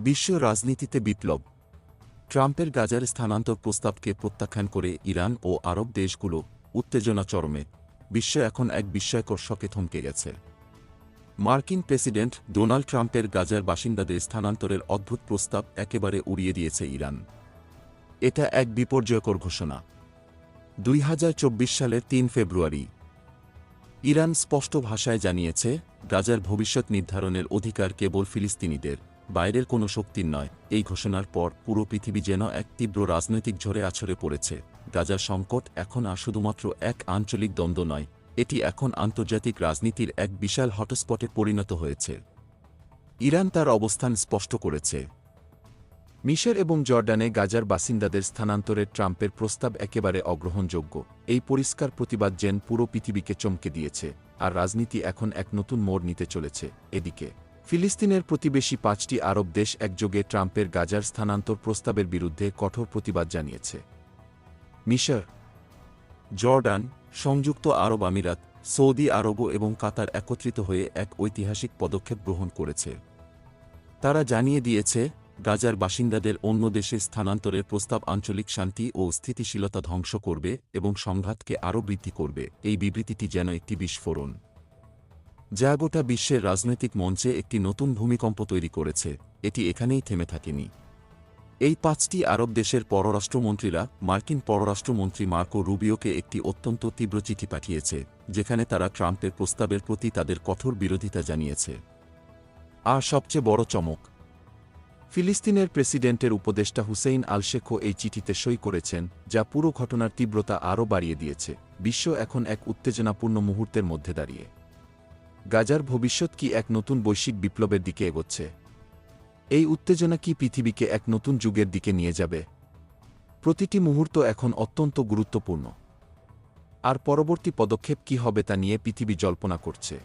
বিশ্ব রাজনীতিতে বিপ্লব। ট্রাম্পের গাজার স্থানান্তর প্রস্তাবকে প্রত্যাখ্যান করে ইরান ও আরব দেশগুলো উত্তেজনা চরমে। বিশ্ব এখন এক বিস্ময়কর শকে থমকে গেছে। মার্কিন প্রেসিডেন্ট ডোনাল্ড ট্রাম্পের গাজার বাসিন্দাদের স্থানান্তরের অদ্ভুত প্রস্তাব একেবারে উড়িয়ে দিয়েছে ইরান। এটা এক বিপর্যয়কর ঘোষণা। দুই হাজার চব্বিশ সালের তিন ফেব্রুয়ারি। ইরান স্পষ্ট ভাষায় জানিয়েছে, গাজার ভবিষ্যৎ নির্ধারণের অধিকার কেবল ফিলিস্তিনিদের। বাইরের কোনো শক্তির নয়। এই ঘোষণার পর পুরো পৃথিবী যেন এক তীব্র রাজনৈতিক ঝড়ে আছড়ে পড়েছে। গাজার সংকট এখন আর শুধুমাত্র এক আঞ্চলিক দ্বন্দ্ব নয়, এটি এখন আন্তর্জাতিক রাজনীতির এক বিশাল হটস্পটে পরিণত হয়েছে। ইরান তার অবস্থান স্পষ্ট করেছে। মিশর এবং জর্ডানে গাজার বাসিন্দাদের স্থানান্তরের ট্রাম্পের প্রস্তাব একেবারে অগ্রহণযোগ্য। এই পরিষ্কার প্রতিবাদ যেন পুরো পৃথিবীকে চমকে দিয়েছে, আর রাজনীতি এখন এক নতুন মোড় নিতে চলেছে। এদিকে ফিলিস্তিনের প্রতিবেশী পাঁচটি আরব দেশ একযোগে ট্রাম্পের গাজার স্থানান্তর প্রস্তাবের বিরুদ্ধে কঠোর প্রতিবাদ জানিয়েছে। মিশর, জর্ডান, সংযুক্ত আরব আমিরাত, সৌদি আরব এবং কাতার একত্রিত হয়ে এক ঐতিহাসিক পদক্ষেপ গ্রহণ করেছে। তারা জানিয়ে দিয়েছে, গাজার বাসিন্দাদের অন্য দেশে স্থানান্তরের প্রস্তাব আঞ্চলিক শান্তি ও স্থিতিশীলতা ধ্বংস করবে এবং সংঘাতকে আরও বৃদ্ধি করবে। এই বিবৃতিটি যেন একটি বিস্ফোরণ। যা গোটা বিশ্বের রাজনৈতিক মঞ্চে একটি নতুন ভূমিকম্প তৈরি করেছে, এটি এখানেই থেমে থাকেনি। এই পাঁচটি আরব দেশের পররাষ্ট্রমন্ত্রীরা মার্কিন পররাষ্ট্রমন্ত্রী মার্কো রুবিওকে একটি অত্যন্ত তীব্র চিঠি পাঠিয়েছে, যেখানে তারা ট্রাম্পের প্রস্তাবের প্রতি তাদের কঠোর বিরোধিতা জানিয়েছে। আর সবচেয়ে বড় চমক, ফিলিস্তিনের প্রেসিডেন্টের উপদেষ্টা হুসেইন আলশেখো এই চিঠিতে সই করেছেন, যা পুরো ঘটনার তীব্রতা আরও বাড়িয়ে দিয়েছে, বিশ্ব এখন এক উত্তেজনাপূর্ণ মুহূর্তের মধ্যে দাঁড়িয়ে। গাজার ভবিষ্যৎ কি এক নতুন বৈশ্বিক বিপ্লবের দিকে এগোচ্ছে? এই উত্তেজনা কি পৃথিবীকে এক নতুন যুগের দিকে নিয়ে যাবে? প্রতিটি মুহূর্ত এখন অত্যন্ত গুরুত্বপূর্ণ। আর পরবর্তী পদক্ষেপ কি হবে তা নিয়ে পৃথিবী জল্পনা করছে।